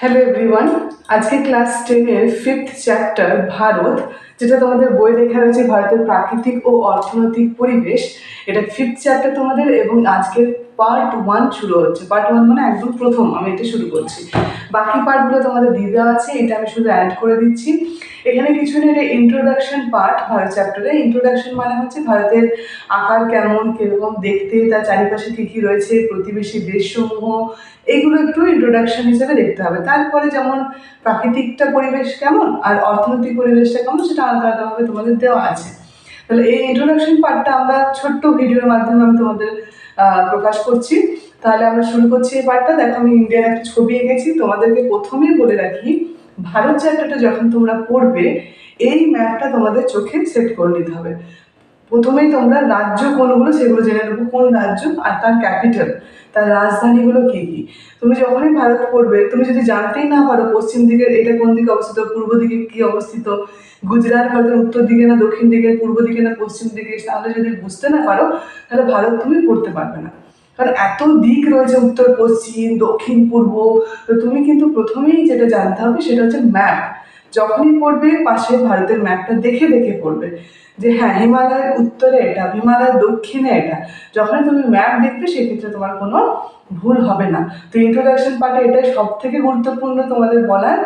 Hello everyone আজকে class টেনের fifth chapter Bharat, যেটা তোমাদের বই লেখা রয়েছে ভারতের প্রাকৃতিক ও অর্থনৈতিক পরিবেশ। এটা ফিফথ চ্যাপ্টার তোমাদের এবং আজকের পার্ট ওয়ান শুরু হচ্ছে। পার্ট ওয়ান মানে একদম প্রথম, আমি এটা শুরু করছি। বাকি পার্টগুলো তোমাদের দিয়ে দেওয়া আছে, এটা আমি শুধু অ্যাড করে দিচ্ছি। এখানে কিছু নেই এটা ইন্ট্রোডাকশন পার্ট ভারত চ্যাপ্টারে ইন্ট্রোডাকশন মানে হচ্ছে ভারতের আকার কেমন, কীরকম দেখতে, তার চারিপাশে কী কী রয়েছে, প্রতিবেশী দেশসমূহ এইগুলো একটু ইন্ট্রোডাকশন হিসেবে দেখতে হবে। তারপরে যেমন প্রাকৃতিকটা পরিবেশ কেমন আর অর্থনৈতিক পরিবেশটা কেমন সেটা আলাদা আলাদাভাবে তোমাদের দেওয়া আছে। তাহলে এই ইন্ট্রোডাকশন পার্টটা আমরা ছোট্ট ভিডিওর মাধ্যমে আমি তোমাদের প্রকাশ করছি। তাহলে আমরা শুরু করছি এই পার্টটা দেখো, আমি ইন্ডিয়ার একটা ছবি এঁকেছি। তোমাদেরকে প্রথমেই বলে রাখি, ভারত চ্যাপ্টারটা যখন তোমরা পড়বে, এই ম্যাপটা তোমাদের চোখে সেট করে নিতে হবে। প্রথমেই তোমরা রাজ্য কোনগুলো সেগুলো জেনে নেব, কোন রাজ্য আর তার ক্যাপিটাল তার রাজধানীগুলো কী কী। তুমি যখনই ভারত পড়বে, তুমি যদি জানতেই না পারো পশ্চিম দিকের এটা কোন দিকে অবস্থিত, পূর্ব দিকে কী অবস্থিত, গুজরাট ভারতের উত্তর দিকে না দক্ষিণ দিকে, পূর্ব দিকে না পশ্চিম দিকে, তাহলে যদি বুঝতে না পারো, তাহলে ভারত তুমি পড়তে পারবে না। কারণ এত দিক রয়েছে উত্তর, পশ্চিম, দক্ষিণ, পূর্ব, তো তুমি কিন্তু প্রথমেই যেটা জানতে হবে সেটা হচ্ছে ম্যাপ যখনই পড়বে, পাশে ভারতের ম্যাপটা দেখে দেখে পড়বে। যে হ্যাঁ হিমালয়ের উত্তরে এটা, হিমালয়ের দক্ষিণে এটা। যখনই তুমি ম্যাপ দেখবে, সেক্ষেত্রে তোমার কোনো ভুল হবে না। তো ইন্ট্রোডাকশন পার্টে এটাই সব থেকে গুরুত্বপূর্ণ তোমাদের বলার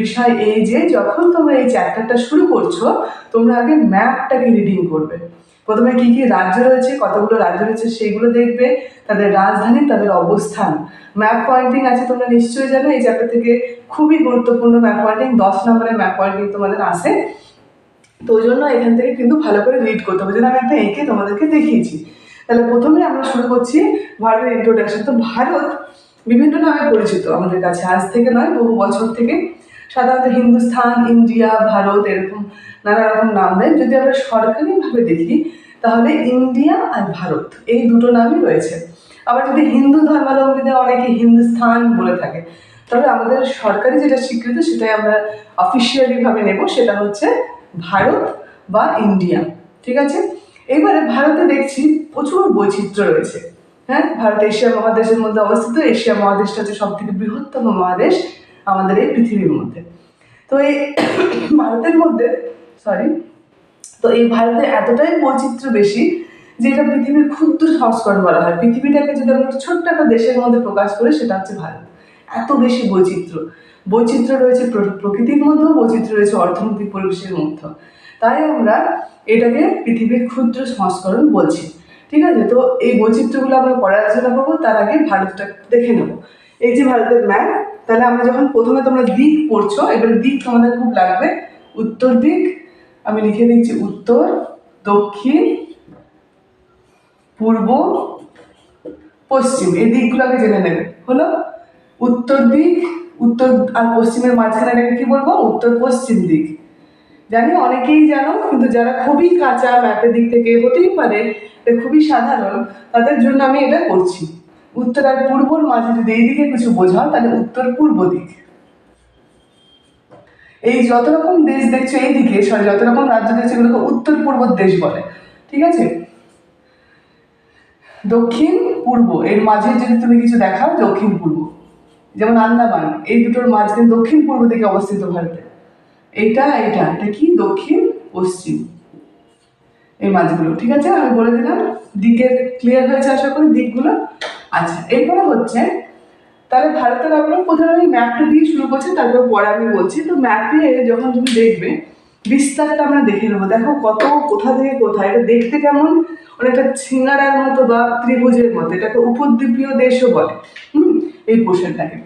বিষয় এই যে, যখন তোমরা এই চ্যাপ্টারটা শুরু করছ, তোমরা আগে ম্যাপটাকে রিডিং করবে। প্রথমে কি কি রাজ্য রয়েছে, কতগুলো রাজ্য রয়েছে, সেগুলো দেখবে, তাদের রাজধানী, তাদের অবস্থান। ম্যাপ পয়েন্টিং আছে, তোমরা নিশ্চয়ই জানো, এই চ্যাপ্টার থেকে খুবই গুরুত্বপূর্ণ ম্যাপ পয়েন্টিং দশ নম্বরের ম্যাপ পয়েন্টিং তোমাদের আসে। তো ওই জন্য এখান থেকে কিন্তু ভালো করে রিড করতে হবে। যেন আমি একটা এঁকে তোমাদেরকে দেখিয়েছি। তাহলে প্রথমে আমরা শুরু করছি ভারতের ইন্ট্রোডাকশন তো ভারত বিভিন্ন নামে পরিচিত আমাদের কাছে। আজ থেকে নয়, বহু বছর থেকে। সাধারণত হিন্দুস্থান, ইন্ডিয়া, ভারত এরকম নানা রকম নাম দেয়। যদি আমরা সরকারিভাবে দেখি, তাহলে ইন্ডিয়া আর ভারত এই দুটো নামই রয়েছে। আবার যদি হিন্দু ধর্মাবলম্বীদের অনেকে হিন্দুস্থান বলে থাকে তবে আমাদের সরকারি যেটা স্বীকৃত, সেটাই আমরা অফিসিয়ালিভাবে নেব। সেটা হচ্ছে ভারত বা ইন্ডিয়া, ঠিক আছে? এবারে ভারতে দেখছি প্রচুর বৈচিত্র্য রয়েছে। হ্যাঁ? ভারত এশিয়া মহাদেশের মধ্যে অবস্থিত। এশিয়া মহাদেশটা হচ্ছে সব থেকে বৃহত্তম মহাদেশ আমাদের এই পৃথিবীর মধ্যে। তো এই ভারতের মধ্যে সরি তো এই ভারতে এতটাই বৈচিত্র্য বেশি যে এটা পৃথিবীর ক্ষুদ্র সংস্করণ বলা হয়। পৃথিবীটাকে যদি আমরা ছোট্ট একটা দেশের মধ্যে প্রকাশ করি, সেটা হচ্ছে ভারত। এত বেশি বৈচিত্র্য। বৈচিত্র্য রয়েছে প্র- প্রকৃতির মধ্যেও, বৈচিত্র্য রয়েছে অর্থনৈতিক পরিবেশের মধ্যে তাই আমরা এটাকে পৃথিবীর ক্ষুদ্র সংস্করণ বলছি। ঠিক আছে? তো এই বৈচিত্র্যগুলো আমরা পরে আলোচনা করব, তার আগে ভারতটা দেখে নেব। এই যে ভারতের ম্যাপ তাহলে আমরা যখন প্রথমে তোমরা দিক পড়ছো, এবার দিক তোমাদের খুব লাগবে। উত্তর দিক, আমি লিখে দিচ্ছি উত্তর, দক্ষিণ, পূর্ব, পশ্চিম। এই দিকগুলো আগে জেনে নেবে। হলো? উত্তর দিক, উত্তর আর পশ্চিমের মাঝখানে এটাকে কি বলব? উত্তর পশ্চিম দিক। জানি অনেকেই জানো, কিন্তু যারা খুবই কাঁচা ম্যাপের দিক থেকে হতেই পারে খুবই সাধারণ, তাদের জন্য আমি এটা করছি। উত্তর আর পূর্বর মাঝে যদি এই দিকে কিছু বোঝাও তাহলে উত্তর পূর্ব দিক। এই যত রকম দেশ দেখছ এই দিকে সরি যত রকম রাজ্য দেখছ, এগুলোকে উত্তর পূর্ব দেশ বলে, ঠিক আছে? দক্ষিণ পূর্ব, এর মাঝে যদি তুমি কিছু দেখাও, দক্ষিণ পূর্ব। যেমন আন্দামান, এই দুটোর মাঝখানে দক্ষিণ পূর্ব দিকে অবস্থিত ভারতে। এইটা এইটা এটা কি? দক্ষিণ, পশ্চিম। এই মাছগুলো ঠিক আছে? আমি বলে দিলাম, দিকের ক্লিয়ার হয়েছে আশা করি, দিকগুলো। আচ্ছা এরপরে হচ্ছে, তাহলে ভারতের আমরা প্রথমে আমি ম্যাপটা দিয়ে শুরু করছি, তারপর পরে আমি বলছি। তো ম্যাপে যখন তুমি দেখবে বিস্তারটা আমরা দেখে নেব। দেখো কত, কোথা থেকে কোথায়, এটা দেখতে কেমন? অনেকটা সিঙ্গারার মতো বা ত্রিভুজের মতো। এটাকে উপদ্বীপীয় দেশও বলে। হুম? এই পোর্শনটাকে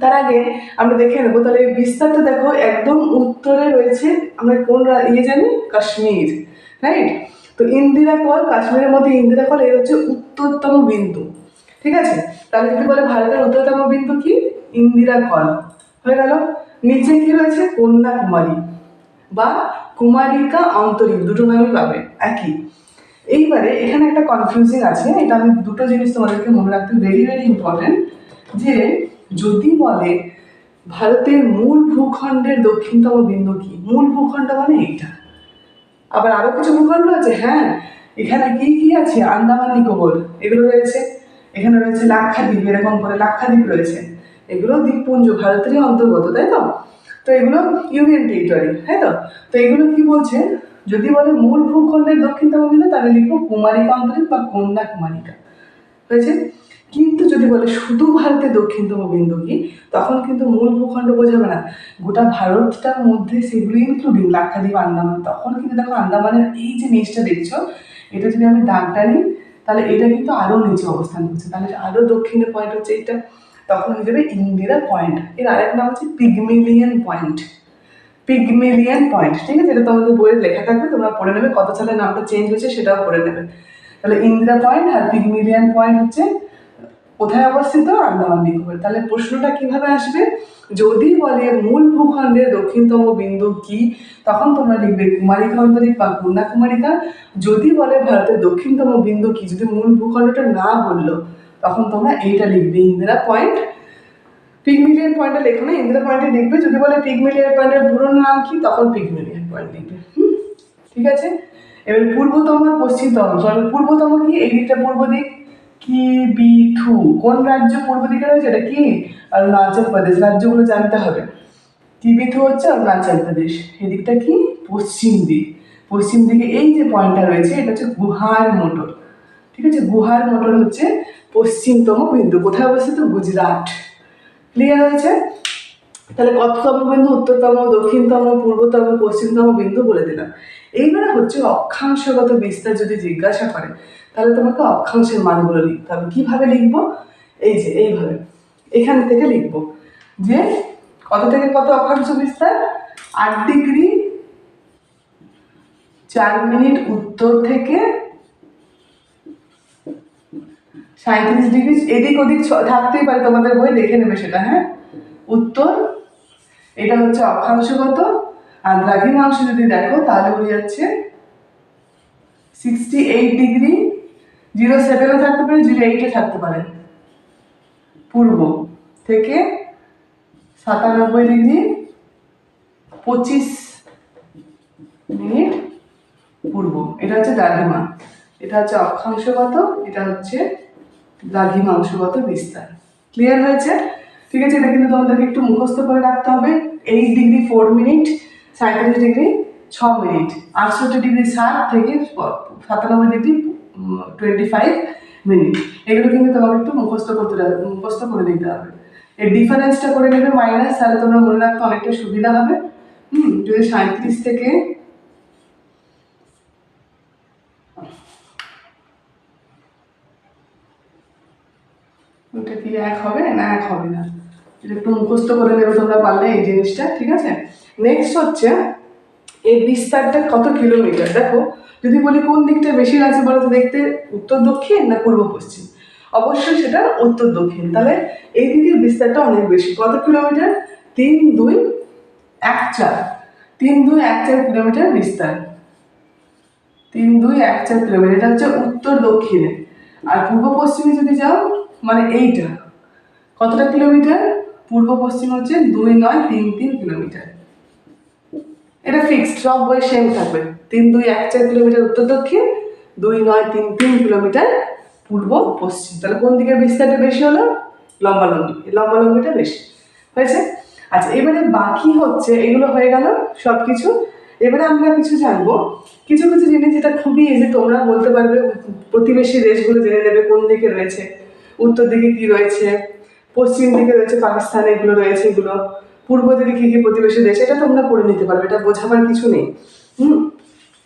তার আগে আমরা দেখে নেব, তাহলে বিস্তারটা দেখো, একদম উত্তরে রয়েছে আমরা কোন ইয়ে জানি? কাশ্মীর রাইট তো ইন্দিরা কল, কাশ্মীরের মধ্যে ইন্দিরা কল, এর হচ্ছে উত্তরতম বিন্দু, ঠিক আছে? তাহলে যদি বলে ভারতের উত্তরতম বিন্দু কি? ইন্দিরা কল, হয়ে গেল। নিচে কি রয়েছে? কন্যাকুমারী বা কুমারিকা অন্তরীণ, দুটো নামই পাবে, একই। এইবারে এখানে একটা কনফিউজিং আছে, এটা আমি দুটো জিনিস তোমাদেরকে মনে রাখতে ভেরি ভেরি ইম্পর্টেন্ট যে যদি বলে, ভারতের মূল ভূখণ্ডের দক্ষিণতম বিন্দু কি? মূল ভূখণ্ড মানে এইটা। আবার আরও কিছু ভূখণ্ড আছে হ্যাঁ এখানে কি কি আছে? আন্দামান, নিকোবর, এগুলো রয়েছে। এখানে রয়েছে লাক্ষাদ্বীপ, এরকম করে লাক্ষাদ্বীপ রয়েছে। এগুলো দ্বীপপুঞ্জ ভারতেরই অন্তর্গত, তাই তো? তো এগুলো ইউনিয়ন টেরিটরি তাই তো? তো এগুলো কি বলছে? যদি বলে মূল ভূখণ্ডের দক্ষিণতম বিন্দু, তাহলে লিখব কুমারিকা অন্তরীপ বা কন্যা কুমারিকা হয়েছে? কিন্তু যদি বলে শুধু ভারতের দক্ষিণতম বিন্দু কি, তখন কিন্তু মূল ভূখণ্ড বোঝাবে না। গোটা ভারতটার মধ্যে সেগুলো ইনক্লুডিং লাক্ষাদ্বীপ, আন্দামান, তখন কিন্তু দেখো আন্দামানের এই যে নিচটা দেখছ, এটা যদি আমি দাগটা নিই, তাহলে এটা কিন্তু আরও নিচে অবস্থান করছে। তাহলে আরও দক্ষিণে পয়েন্ট হচ্ছে এটা তখন হয়ে যাবে ইন্দিরা পয়েন্ট এর আরেক নাম হচ্ছে পিগমিলিয়ান পয়েন্ট পিগমিলিয়ান পয়েন্ট ঠিক আছে? এটা তোমাদের বইয়ে লেখা থাকবে, তোমরা পড়ে নেবে। কত সালে নামটা চেঞ্জ হয়েছে সেটাও পড়ে নেবে। তাহলে ইন্দিরা পয়েন্ট আর পিগমিলিয়ান পয়েন্ট হচ্ছে কোথায় অবস্থিত আন্দামান নিকোবর। তাহলে প্রশ্নটা কীভাবে আসবে? যদি বলে মূল ভূখণ্ডের দক্ষিণতম বিন্দু কি, তখন তোমরা লিখবে কুমারিকা অন্তরিক বা কন্যাকুমারিকা। যদি বলে ভারতের দক্ষিণতম বিন্দু কি, যদি মূল ভূখণ্ডটা না বলল, তখন তোমরা এইটা লিখবে, ইন্দিরা পয়েন্ট। পিগমিলিয়ন পয়েন্টে লেখো না, ইন্দিরা পয়েন্টে লিখবে। যদি বলে পিগমিলিয়ন পয়েন্টের পুরো নাম কি, তখন পিগমিলিয়ন পয়েন্ট লিখবে? ঠিক আছে? এবার পূর্বতম আর পশ্চিমতম পূর্বতম কি, এই দিকটা পূর্ব দিক। কি বি থু কোন রাজ্য পূর্ব দিকে রয়েছে এটা কি? অরুণাচল প্রদেশ। রাজ্যগুলো জানতে হবে। কি বি থু হচ্ছে অরুণাচল প্রদেশ। এদিকটা কি? পশ্চিম দিক। পশ্চিম দিকে এই যে পয়েন্টটা রয়েছে, এটা হচ্ছে গুহার মোটর। ঠিক আছে? গুহার মোটর হচ্ছে পশ্চিমতম বিন্দু। কোথায় অবস্থিত? গুজরাট। ক্লিয়ার হয়েছে? তাহলে কততম বিন্দু? উত্তরতম, দক্ষিণতম, পূর্বতম, পশ্চিমতম বিন্দু বলে দিলাম। এইবারে হচ্ছে অক্ষাংশগত বিস্তার যদি জিজ্ঞাসা করে তাহলে তোমাকে অক্ষাংশের মানগুলো লিখতে হবে। কীভাবে লিখব? এই যে, এইভাবে। এখান থেকে লিখব যে কত থেকে কত অক্ষাংশ বিস্তার? আট ডিগ্রি চার মিনিট উত্তর থেকে সাঁত্রিশ ডিগ্রি, এদিক ওদিক থাকতেই পারে, তোমাদের বই দেখে নেবে সেটা হ্যাঁ? উত্তর, এটা হচ্ছে অক্ষাংশগত। আর দ্রাঘিমাংশ যদি দেখো, তাহলে হয়ে যাচ্ছে সিক্সটি এইট ডিগ্রি জিরো সেভেনও থাকতে পারে, জিরো এইটে থাকতে পারে। পূর্ব থেকে সাতানব্বই ডিগ্রি পঁচিশ মিনিট পূর্ব। এটা হচ্ছে দ্রাঘিমা। এটা হচ্ছে অক্ষাংশগত, এটা হচ্ছে দ্রাঘিমাংশগত বিস্তার। ক্লিয়ার হয়েছে? ঠিক আছে, এটা কিন্তু তোমাদেরকে একটু মুখস্থ করে রাখতে হবে। এইট ডিগ্রি ফোর মিনিট সাঁত্রিশ ডিগ্রি ছ মিনিট, আটষট্টি ডিগ্রি সাত থেকে সাতানব্বই ডিগ্রি টোয়েন্টি ফাইভ মিনিট এগুলো কিন্তু তোমাকে একটু করতে করে হবে। ডিফারেন্সটা করে নেবে মাইনাস তাহলে তোমরা মনে সুবিধা হবে। হুম থেকে ওটা এক হবে? না, এক হবে না। এটা একটু মুখস্থ করে নেবে তোমরা পারলে এই জিনিসটা, ঠিক আছে? নেক্সট হচ্ছে এই বিস্তারটা কত কিলোমিটার? দেখো, যদি বলি কোন দিকটা বেশি আছে বলো তো দেখতে উত্তর দক্ষিণ না পূর্ব পশ্চিম? অবশ্যই সেটা উত্তর দক্ষিণ। তাহলে এই দিকের বিস্তারটা অনেক বেশি। কত কিলোমিটার? তিন দুই এক চার। তিন দুই এক চার কিলোমিটার বিস্তার। তিন দুই এক চার কিলোমিটার। এটা হচ্ছে উত্তর দক্ষিণে। আর পূর্ব পশ্চিমে যদি যাও মানে এইটা, কতটা কিলোমিটার? পূর্ব পশ্চিম হচ্ছে দুই নয় তিন তিন কিলোমিটার। এটা ফিক্সড সব বই সেম থাকবে। তিন, দুই, এক, চার কিলোমিটার উত্তর, দক্ষিণ, দুই, নয়, তিন তিন কিলোমিটার পূর্ব, পশ্চিম। তাহলে কোন দিকের বিস্তারটা বেশি হলো? লম্বালম্বি এই লম্বালম্বিটা বেশি। হয়েছে? আচ্ছা এবারে বাকি হচ্ছে, এগুলো হয়ে গেল সব কিছু এবারে আমরা কিছু জানব। কিছু কিছু জিনিস যেটা খুবই ইজি তোমরা বলতে পারবে, প্রতিবেশী দেশগুলো জেনে নেবে কোন দিকে রয়েছে। উত্তর দিকে কি রয়েছে? পশ্চিম দিকে রয়েছে, পাকিস্তান এগুলো রয়েছে, এগুলো। পূর্ব দিকে কি কি প্রতিবেশী দেশ, এটা তোমরা পড়ে নিতে পারবে, এটা বোঝাবার কিছু নেই। হুম?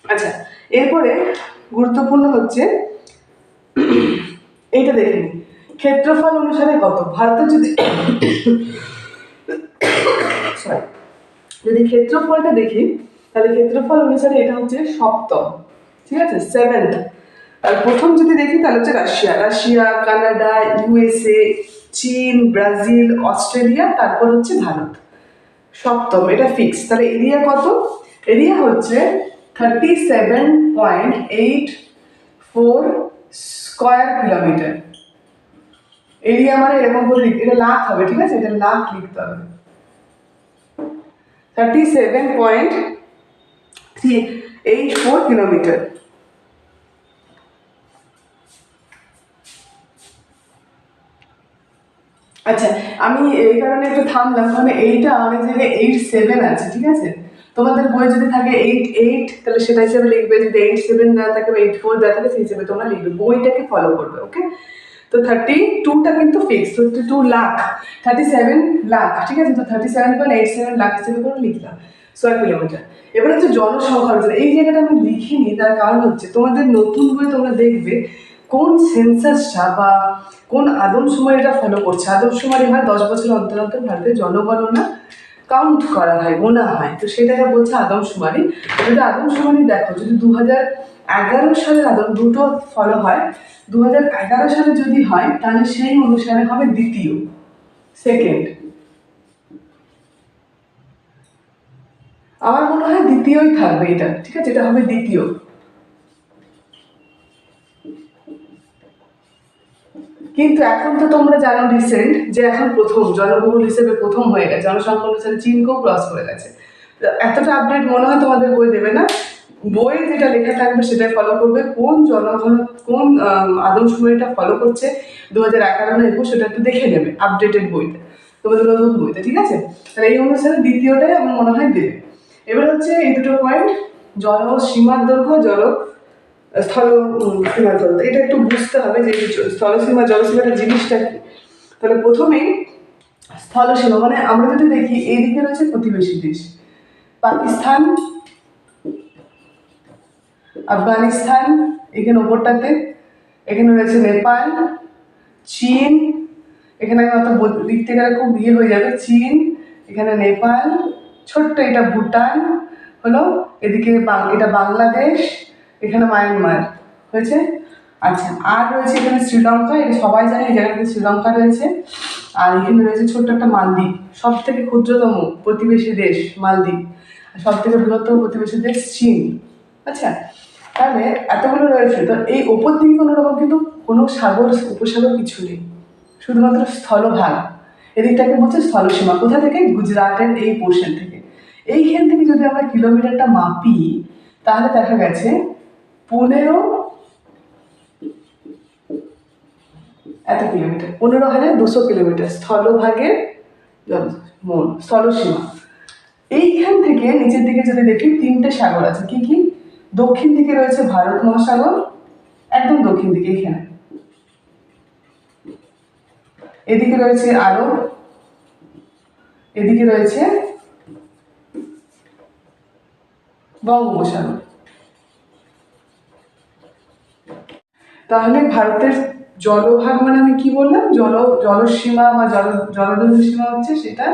আচ্ছা এরপরে গুরুত্বপূর্ণ হচ্ছে, এইটা দেখে নিই। ক্ষেত্রফল অনুসারে কত? ভারতের যদি যদি ক্ষেত্রফলটা দেখি, তাহলে ক্ষেত্রফল অনুসারে এটা হচ্ছে সপ্তম। ঠিক আছে? সেভেন্থ আর প্রথম যদি দেখি, তাহলে হচ্ছে রাশিয়া। রাশিয়া, কানাডা ইউএসএ চীন, ব্রাজিল, অস্ট্রেলিয়া, তারপর হচ্ছে ভারত। সপ্তম, এটা ফিক্স তাহলে এরিয়া কত? এরিয়া হচ্ছে thirty seven point eight four square kilometre area মানে এরকম করে এটা লাখ হবে, ঠিক আছে? এটা লাখ লিখতে হবে। Thirty seven point three eight four kilometre আচ্ছা আমি এই কারণে একটু থামলাম, কারণ এইটা অনেক জায়গায় এইট সেভেন আছে, ঠিক আছে? তোমাদের বই যদি থাকে এইট এইট তাহলে সেটা হিসেবে লিখবে, যদি এইট সেভেন দেওয়া থাকে বা এইট ফোর দেওয়া থাকে, সেই হিসেবে তোমরা লিখবে। বইটাকে ফলো করবে ওকে তো থার্টি টুটা কিন্তু fix thirty two lakh thirty seven lakh ঠিক আছে? তো thirty seven point eight seven lakh হিসেবে করে লিখলাম ছয় কিলোমিটার এবার হচ্ছে জনসংখ্যা, এই জায়গাটা আমি লিখিনি, তার কারণ হচ্ছে তোমাদের নতুন বই তোমরা দেখবে কোন সেন্সাসটা বা কোন আদমশুমারি এটা ফলো করছে? আদমশুমারি হয় দশ বছর অন্তর অন্তর ভারতের জনগণনা কাউন্ট করা হয়, গোনা হয়। তো সেটাকে বলছে আদমশুমারি। যদি আদমশুমারি দেখো, যদি দু হাজার এগারো সালের আদম দুটো ফলো হয় দু হাজার এগারো সালে যদি হয়, তাহলে সেই অনুসারে হবে দ্বিতীয় সেকেন্ড আমার মনে হয় দ্বিতীয়ই থাকবে এটা, ঠিক আছে? এটা হবে দ্বিতীয়। কিন্তু এখন তো তোমরা জানো রিসেন্ট যে এখন প্রথম জনবহুল হিসেবে প্রথম হয়ে গেছে জনসংখ্যা অনুসারে চীনকেও ক্রস করে গেছে। এতটা আপডেট মনে হয় তোমাদের বই দেবে না। বই যেটা লেখা থাকবে সেটাই ফলো করবে। কোন জনঘন কোন আদমশুমারিটা ফলো করছে দু হাজার এগারো না একুশ সেটা একটু দেখে নেবে আপডেটেড বইতে তোমাদের নতুন বইতে ঠিক আছে? তাহলে এই অনুসারে দ্বিতীয়টাই আমার মনে হয় দেবে। এবার হচ্ছে এই দুটো পয়েন্ট জল সীমার দৈর্ঘ্য জল স্থল উম, সীমা দৈর্ঘ্য এটা একটু বুঝতে হবে যে স্থলসীমা জলসীমাটা জিনিসটা কি? তাহলে প্রথমেই স্থলসীমা মানে আমরা যদি দেখি এইদিকে রয়েছে প্রতিবেশী দেশ। পাকিস্তান আফগানিস্তান এখানে ওপরটাতে এখানে রয়েছে নেপাল চীন এখানে অত বল- লিখতে গেলে খুব ইয়ে হয়ে যাবে। চীন এখানে নেপাল ছোট্ট এটা ভুটান হলো এদিকে এটা বাংলাদেশ এখানে মায়ানমার, হয়েছে? আচ্ছা আর রয়েছে এখানে শ্রীলঙ্কা, এটা সবাই জানে, এই শ্রীলঙ্কা রয়েছে। আর এখানে রয়েছে ছোট্ট একটা মালদ্বীপ সব থেকে ক্ষুদ্রতম প্রতিবেশী দেশ মালদ্বীপ সব থেকে বৃহত্তম প্রতিবেশী দেশ চীন। আচ্ছা তাহলে এতগুলো রয়েছে, তো এই ওপর দিকে কোনো রকম কিন্তু কোনো সাগর, উপসাগর কিছু নেই, শুধুমাত্র স্থলভাগ। এদিকটাকে বলছে স্থলসীমা, কোথা থেকে? গুজরাটের এই পোর্শন থেকে। এইখান থেকে যদি আমরা কিলোমিটারটা মাপি, তাহলে দেখা গেছে পনেরো এত কিলোমিটার? পনেরো হাজার দুশো কিলোমিটার স্থলভাগের জল মোল, স্থলসীমা। এইখান থেকে নিচের দিকে যদি দেখি, তিনটে সাগর আছে। কি কি? দক্ষিণ দিকে রয়েছে ভারত মহাসাগর, একদম দক্ষিণ দিকে এখানে। এদিকে রয়েছে আরব এদিকে রয়েছে বঙ্গোপসাগর। তাহলে ভারতের জলভাগ মানে আমি কি বললাম? জল, জলসীমা বা জল জলদৈর্ঘ্য সীমা হচ্ছে সেটা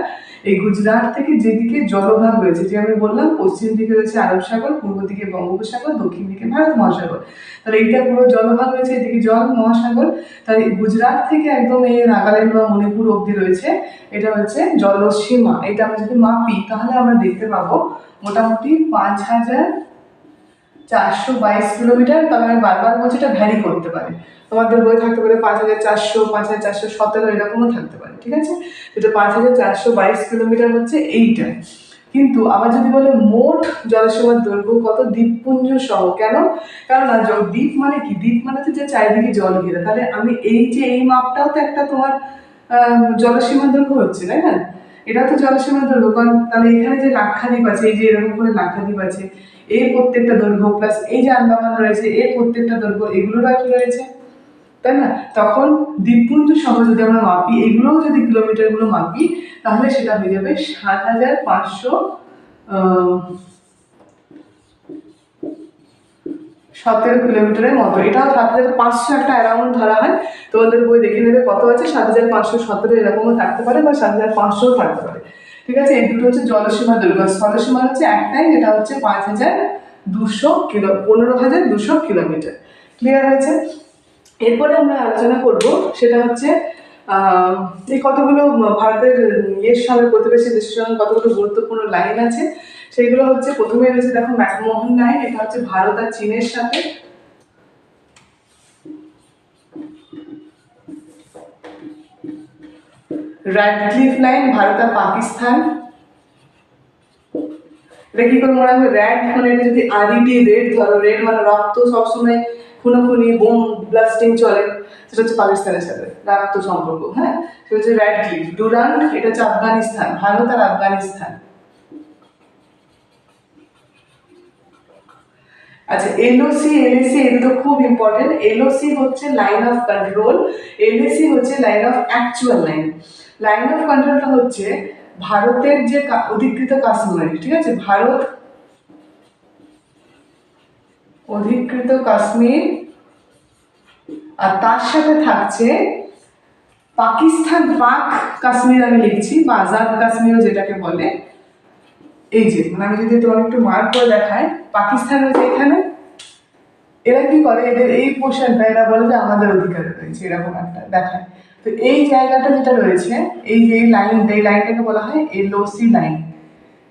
এই গুজরাট থেকে যেদিকে জলভাগ রয়েছে, যে আমি বললাম, পশ্চিম দিকে রয়েছে আরব সাগর, পূর্ব দিকে বঙ্গোপসাগর, দক্ষিণ দিকে ভারত মহাসাগর। তাহলে এইটা পুরো জলভাগ রয়েছে, এদিকে জল মহাসাগর। তাহলে গুজরাট থেকে একদম এই নাগাল্যান্ড বা মণিপুর অবধি রয়েছে, এটা হচ্ছে জলসীমা। এটা আমরা যদি মাপি, তাহলে আমরা দেখতে পাবো মোটামুটি পাঁচ হাজার চারশো বাইশ কিলোমিটার, তবে আমি বারবার বলছি এটা ভ্যারি করতে পারে। তোমাদের বই থাকতে পারে পাঁচ হাজার চারশো, পাঁচ হাজার চারশো, সতেরো এরকমও থাকতে পারে, ঠিক আছে? এটা পাঁচ হাজার চারশো বাইশ কিলোমিটার হচ্ছে এইটা। কিন্তু আবার যদি বলে মোট জলসীমার দৈর্ঘ্য কত? দ্বীপপুঞ্জ সহ। কেন? কারণ দ্বীপ মানে কি? দ্বীপ মানে তো যে চারিদিকে জল ঘিরে। তাহলে আমি এই যে এই মাপটাও তো একটা তোমার জলসীমার দৈর্ঘ্য হচ্ছে, তাই না? এটা তো তো কারণ তাহলে এখানে যে লাক্ষাদ্বীপ আছে, এই যে এরকম করে লাক্ষাদ্বীপ আছে, এই প্রত্যেকটা দৈর্ঘ্য প্লাস এই যে আন্দামান রয়েছে, এই প্রত্যেকটা দৈর্ঘ্য, এগুলোর আর কি রয়েছে? তাই না? তখন দ্বীপপুঞ্জ সহ যদি আমরা মাপি, এগুলোও যদি কিলোমিটারগুলো মাপি, তাহলে সেটা হয়ে যাবে সাত হাজার পাঁচশো সতেরো কিলোমিটারের মতো। এটাও সাত হাজার পাঁচশো একটা অ্যারাউন্ড ধরা হয়। তোমাদের বই দেখে নেবে কত আছে। সাত হাজার পাঁচশো সতেরো এরকমও থাকতে পারে বা সাত হাজার পাঁচশোও থাকতে পারে। ঠিক আছে? এই দুটো হচ্ছে জলসীমা দৈর্ঘ্য স্থলসীমা হচ্ছে একটাই যেটা হচ্ছে পাঁচ হাজার দুশো কিলো, পনেরো হাজার দুশো কিলোমিটার। ক্লিয়ার হয়েছে? এরপরে আমরা আলোচনা করব, সেটা হচ্ছে এই কতগুলো ভারতের ইয়ের সঙ্গে, প্রতিবেশী দেশের সঙ্গে কতগুলো গুরুত্বপূর্ণ লাইন আছে, সেইগুলো হচ্ছে প্রথমে রয়েছে দেখো ম্যাকমোহন লাইন এটা হচ্ছে ভারত আর চীনের সাথে। র্যাডক্লিফ লাইন ভারত আর পাকিস্তান। এটা কি করে মনে রাখবে র্যাড মানে এটা যদি আরইডি রেড ধরো রেড মানে রক্ত সবসময় খুনোখুনি, বোম ব্লাস্টিং চলে। সেটা হচ্ছে পাকিস্তানের সাথে রাক্ত সম্পর্ক হ্যাঁ? সেটা হচ্ছে র্যাড ক্লিফ ডুরান্ড এটা হচ্ছে আফগানিস্তান, ভারত আর আফগানিস্তান। আচ্ছা এলওসি এলএসি এই খুব ইম্পর্টেন্ট এলওসি হচ্ছে লাইন অফ কন্ট্রোল এলএসি হচ্ছে line of actual line line of কন্ট্রোলটা হচ্ছে ভারতের যে অধিকৃত কাশ্মীর, ঠিক আছে? ভারত অধিকৃত কাশ্মীর আর তার সাথে থাকছে পাকিস্তান পাক কাশ্মীর আমি লিখছি বা আজাদ কাশ্মীরও যেটাকে বলে। এই যে মানে আমি যদি তোমার একটু মার্ক করে দেখাই, পাকিস্তান রয়েছে এখানে। এরা কি করে? এদের এই পোর্শনটা এরা বলে যে আমাদের অধিকারে রয়েছে, এরকম একটা দেখায়। তো এই জায়গাটা যেটা রয়েছে, এই যে লাইনটা এই লাইনটাকে বলা হয় এলওসি লাইন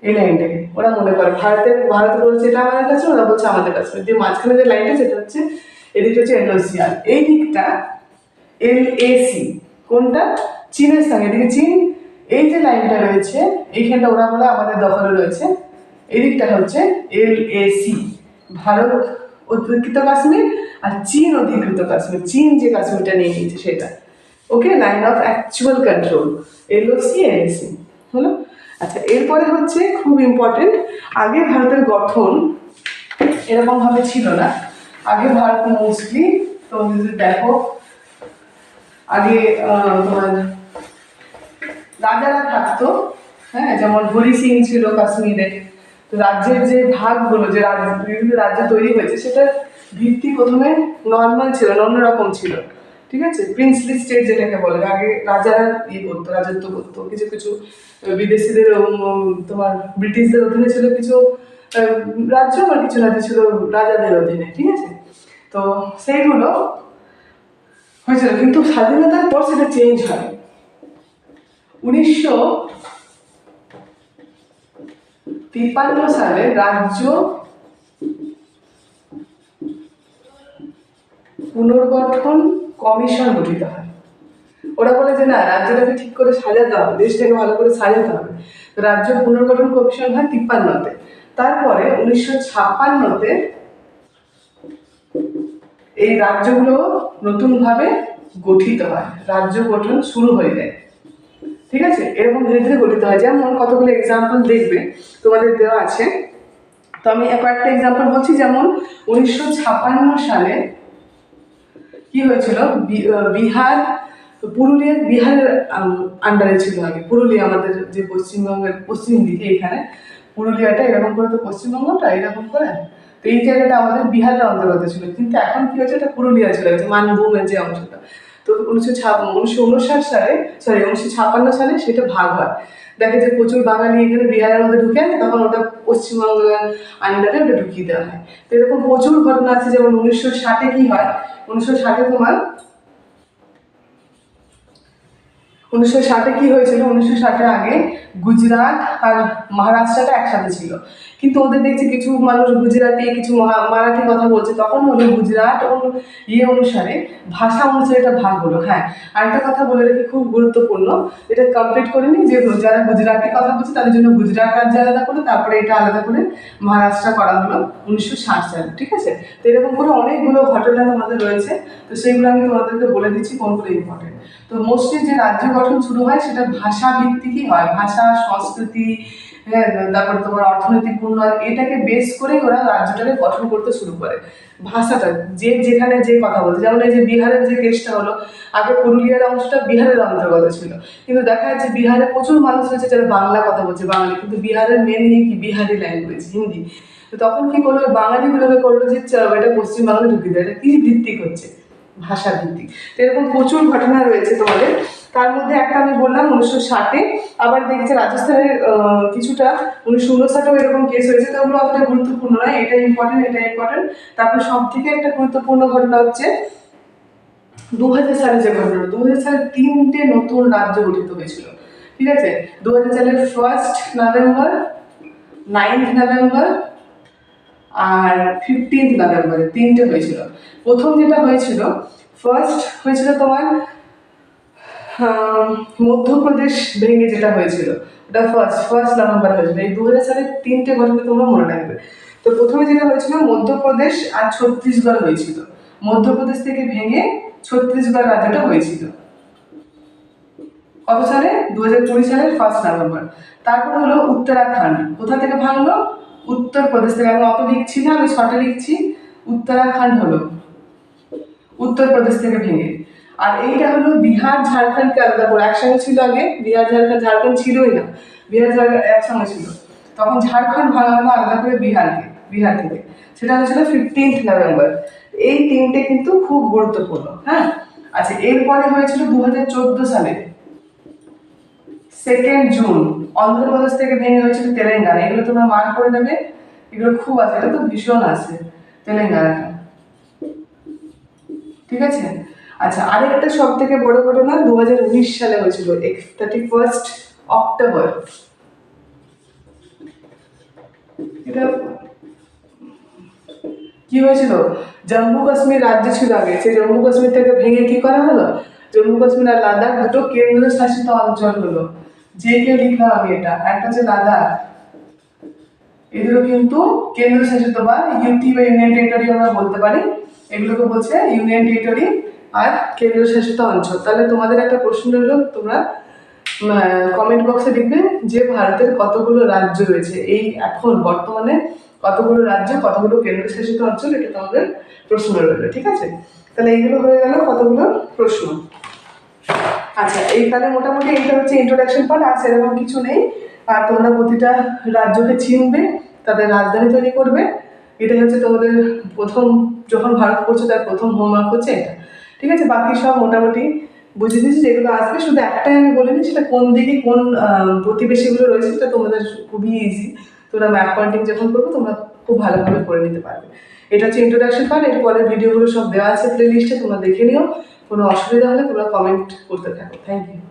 এই লাইনটাকে ওরা মনে করে, ভারতের, ভারত বলছে এটা আমাদের কাছে, ওরা বলছে আমাদের কাছে। যে মাঝখানে যে লাইনটা সেটা হচ্ছে এদিকে হচ্ছে আর এই দিকটা এল এসি কোনটা? চীনের সঙ্গে। এদিকে চীন, এই যে লাইনটা রয়েছে, এইখানটা ওরা বলে আমাদের দখলে রয়েছে। এই দিকটা হচ্ছে এল এসি ভারত অধিকৃত কাশ্মীর আর চীন অধিকৃত কাশ্মীর। চীন যে কাশ্মীরটা নিয়ে নিয়েছে সেটা। Okay line of actual control L LOC LAC হলো? আচ্ছা এরপরে হচ্ছে খুব ইম্পর্টেন্ট আগে ভারতের গঠন এরকমভাবে ছিল না। আগে ভারত মোস্টলি তো দেখো। আগে তোমার রাজারা থাকতো হ্যাঁ যেমন হরি সিং ছিল কাশ্মীরে। তো রাজ্যের যে ভাগগুলো, যে বিভিন্ন রাজ্য তৈরি হয়েছে সেটা ভিত্তি প্রথমে নর্মাল ছিল অন্যরকম ছিল। ঠিক আছে? প্রিন্সলি স্টেট যেটাকে বলে, আগে রাজারা ইয়ে করতো, রাজত্ব করতো। কিছু কিছু বিদেশিদের তোমার ব্রিটিশদের অধীনে ছিল কিছু রাজ্য আর কিছু রাজ্য ছিল রাজাদের অধীনে, ঠিক আছে? তো সেইগুলো হয়েছিল, কিন্তু স্বাধীনতার পর সেটা চেঞ্জ হয়। উনিশশো তিপ্পান্ন সালে রাজ্য পুনর্গঠন কমিশন গঠিত হয়। ওরা বলে যে না, রাজ্যটাকে ঠিক করে সাজাতে হবে, দেশটাকে ভালো করে সাজাতে হবে। রাজ্য পুনর্গঠন কমিশন হয় তিপ্পান্নতে। তারপরে উনিশশো ছাপ্পান্নতে এই রাজ্যগুলো নতুনভাবে গঠিত হয়। রাজ্য গঠন শুরু হয়ে যায়। ঠিক আছে? এরকম ধীরে ধীরে গঠিত হয়। যেমন কতগুলো এক্সাম্পল দেখবে, তোমাদের দেওয়া আছে। তো আমি কয়েকটা এক্সাম্পল বলছি। যেমন উনিশশো সালে কি হয়েছিল? বিহার পুরুলিয়া বিহারের আন্ডারে ছিল আগে। পুরুলিয়া আমাদের যে পশ্চিমবঙ্গের পশ্চিম দিকে এখানে। পুরুলিয়াটা এরকম করে তো পশ্চিমবঙ্গটা, এরকম করে? তো এই জায়গাটা আমাদের বিহারের অন্তর্গত ছিল। কিন্তু এখন কি হয়েছে? এটা পুরুলিয়া চলে গেছে, মানভূমের যে অংশটা। তো উনিশশো উনিশশো উনষাট সালে সরি উনিশশো ছাপান্ন সালে সেটা ভাগ হয়। দেখে যে প্রচুর বাঙালি এখানে বিহারের মধ্যে ঢুকে আছে, তখন ওটা পশ্চিমবঙ্গের আন্ডারে ওটা ঢুকিয়ে দেওয়া হয়। তো এরকম প্রচুর ঘটনা আছে, যেমন উনিশশো ষাটে কি হয়? উনিশশো ষাটে তোমার উনিশশো ষাটে কি হয়েছিল? উনিশশো ষাটের আগে গুজরাট আর মহারাষ্ট্রটা একসাথে ছিল। কিন্তু ওদের দেখছি কিছু মানুষ গুজরাটি, কিছু মারাঠি কথা বলছে, তখন হলো গুজরাট ও ইয়ে অনুসারে ভাষা অনুসারে এটা ভাগ হলো হ্যাঁ। আরেকটা কথা বলে রেখে, খুব গুরুত্বপূর্ণ, এটা কমপ্লিট করে নিই, যে যারা গুজরাটি কথা বলছে, তাদের জন্য গুজরাট রাজ্য আলাদা করে, তারপরে এটা আলাদা করে মহারাষ্ট্র করা হলো উনিশশো ষাট সালে, ঠিক আছে? তো এরকম করে অনেকগুলো ঘটনা আমাদের রয়েছে, তো সেইগুলো আমি তোমাদেরকে বলে দিচ্ছি কোনগুলো ইম্পর্টেন্ট তো মোস্টলি যে রাজ্য গঠন শুরু হয়, সেটা ভাষা ভিত্তিকই হয়, ভাষা, সংস্কৃতি হ্যাঁ তারপরে তোমার অর্থনৈতিক উন্নয়ন, এটাকে বেস করে ওরা রাজ্যটাকে গঠন করতে শুরু করে। ভাষাটা, যে যেখানে যে কথা বলছে, যেমন এই যে বিহারের যে কেসটা হলো, আগে পুরুলিয়ার অংশটা বিহারের অন্তর্গত ছিল। কিন্তু দেখা যাচ্ছে বিহারে প্রচুর মানুষ রয়েছে যারা বাংলা কথা বলছে, বাঙালি। কিন্তু বিহারের মেন কি? বিহারি ল্যাঙ্গুয়েজ হিন্দি। তো তখন কি করল? বাঙালিগুলোকে করল যে এটা পশ্চিমবাংলা ঢুকিয়ে দেয় এটা কি ভিত্তিক হচ্ছে? ভাষা ভিত্তিক এরকম প্রচুর ঘটনা রয়েছে তোমাদের। তার মধ্যে একটা আমি বললাম উনিশশো ষাটে, আবার দেখছি রাজস্থানের কিছুটা উনিশশো উনষাটেও এরকম কেস হয়েছে, তো ওগুলো অতটা গুরুত্বপূর্ণ নয় এটা ইম্পর্টেন্ট এটা ইম্পর্টেন্ট তারপর সব থেকে একটা গুরুত্বপূর্ণ ঘটনা হচ্ছে দু হাজার সালে যে ঘটনা দু হাজার সালে তিনটে নতুন রাজ্য গঠিত হয়েছিল, ঠিক আছে? দু হাজার সালের ফার্স্ট নভেম্বর নাইন্থ নভেম্বর আর ফিফটিন্থ নভেম্বরে তিনটে হয়েছিল। প্রথম যেটা হয়েছিল ফার্স্ট হয়েছিল তোমার মধ্যপ্রদেশ ভেঙে যেটা হয়েছিল ওটা ফার্স্ট ফার্স্ট নভেম্বর হয়েছিল। এই দু হাজার সালের তিনটে ঘটনা তোমরা মনে রাখবে। তো প্রথমে যেটা হয়েছিল, মধ্যপ্রদেশ আর ছত্তিশগড় হয়েছিল। মধ্যপ্রদেশ থেকে ভেঙে ছত্তিশগড় রাজ্যটা হয়েছিল। কত সালে দু হাজার কুড়ি সালের ফার্স্ট নভেম্বর তারপর হলো উত্তরাখণ্ড। কোথা থেকে ভাঙলো? উত্তরপ্রদেশ থেকে। আমি অত লিখছি না, আমি শর্টে লিখছি। উত্তরাখণ্ড হলো। উত্তরপ্রদেশ থেকে ভেঙে। আর এইটা হলো বিহার ঝাড়খণ্ডকে আলাদা করে। একসঙ্গে ছিল আগে, বিহার ঝাড়খণ্ড ঝাড়খণ্ড ছিলই না। বিহার ঝাড়খণ্ড একসঙ্গে ছিল। তখন ঝাড়খণ্ড ভাঙা হলো আলাদা করে বিহারকে, বিহার থেকে। সেটা হয়েছিল ফিফটিন্থ নভেম্বর এই তিনটে কিন্তু খুব গুরুত্বপূর্ণ হ্যাঁ? আচ্ছা এরপরে হয়েছিল দু হাজার চোদ্দ সালে। সেকেন্ড জুন অন্ধ্রপ্রদেশ থেকে ভেঙে হয়েছিল তেলেঙ্গানা। এগুলো তোমরা মার্ক করে নেবে। এগুলো খুব আছে এটা তো ভীষণ আছে তেলেঙ্গানাটা ঠিক আছে? আচ্ছা আরেকটা সব থেকে বড় ঘটনা দু হাজার উনিশ সালে হয়েছিল থার্টি ফার্স্ট অক্টোবর এটা কি হয়েছিল? জম্মু কাশ্মীর রাজ্য ছিল আগে, সেই জম্মু কাশ্মীর থেকে ভেঙে কি করা হলো? জম্মু কাশ্মীর আর লাদাখ দুটো কেন্দ্র শাসিত অঞ্চল হলো, যে কেউ লিখলাম আমি এটা, একটা হচ্ছে লাদাখ। এগুলো কিন্তু কেন্দ্র শাসিত বা ইউটি বা ইউনিয়ন টেরিটরি আমরা বলতে পারি, এগুলোকে বলছে ইউনিয়ন টেরিটরি আর কেন্দ্র শাসিত অঞ্চল। তাহলে তোমাদের একটা প্রশ্ন হলো তোমরা কমেন্ট বক্সে লিখবে যে ভারতের কতগুলো রাজ্য রয়েছে। এই এখন, বর্তমানে কতগুলো রাজ্য, কতগুলো কেন্দ্রশাসিত অঞ্চল, এটা তোমাদের প্রশ্ন রইল, ঠিক আছে? তাহলে এইগুলো হয়ে গেল কতগুলো প্রশ্ন। আচ্ছা এই মোটামুটি এইটা হচ্ছে ইন্ট্রোডাকশন পার্ট আর সেরকম কিছু নেই। আর তোমরা প্রতিটা রাজ্যকে চিনবে, তাদের রাজধানী তৈরি করবে। এটাই হচ্ছে তোমাদের প্রথম, যখন ভারত পড়ছে তার প্রথম হোমওয়ার্ক হচ্ছে এটা। ঠিক আছে, বাকি সব মোটামুটি বুঝে দিয়েছি যেগুলো আসবে। শুধু একটাই আমি বলে বলিনি সেটা কোন দিকে কোন প্রতিবেশীগুলো রয়েছে সেটা তোমাদের খুবই ইজি তোমরা ম্যাপ পয়েন্টিং যখন করব, তোমরা খুব ভালোভাবে করে নিতে পারবে। এটা হচ্ছে ইন্ট্রোডাকশন পার্ট এর পরের ভিডিওগুলো সব দেওয়া আছে প্লে লিস্টে তোমরা দেখে নিও। কোনো অসুবিধা হলে তোমরা কমেন্ট করতে থাকো। Thank you